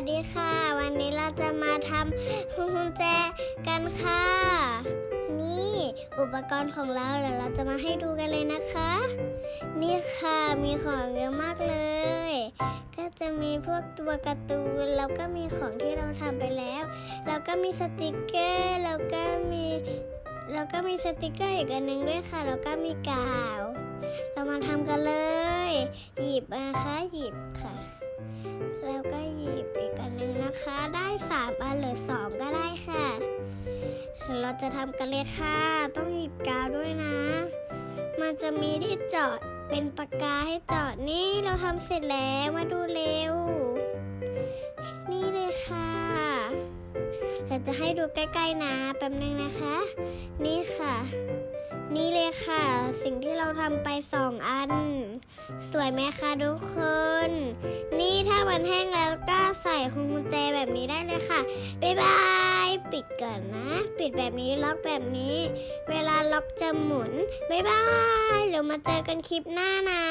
วัสดีค่ะ วันนี้เราจะมาทำพวงกุญแจกันค่ะ นี่อุปกรณ์ของเราเดี๋ยวเราจะมาให้ดูกันเลยนะคะ นี่ค่ะมีของเยอะมากเลย ก็จะมีพวกตัวการ์ตูนแล้วก็มีของที่เราทำไปแล้ว แล้วก็มีสติกเกอร์แล้วก็มีแล้วก็มีสติกเกอร์อีกอันหนึงด้วยค่ะแล้วก็มีกาว เรามาทำกันเลย หยิบนะคะหยิบค่ะ นะคะ ได้สามอันหรือสองก็ได้ค่ะ เราจะทำกันเลยค่ะ ต้องหยิบกาวด้วยนะ มันจะมีที่เจาะเป็นปากกาให้เจาะนี่เราทำเสร็จแล้วมาดูเร็ว นี่เลยค่ะ เราจะให้ดูใกล้ๆนะแป๊บนึงนะคะ นี่ค่ะ นี่เลยค่ะ สิ่งที่เราทำไปสองอัน สวยไหมคะทุกคน นี่ถ้ามันแห้งแล้วก็ใส่พวงกุญแจแบบนี้ได้เลยค่ะ บ๊ายบาย ปิดก่อนนะ ปิดแบบนี้ล็อกแบบนี้ เวลาล็อกจะหมุน บ๊ายบาย เดี๋ยวมาเจอกันคลิปหน้านะ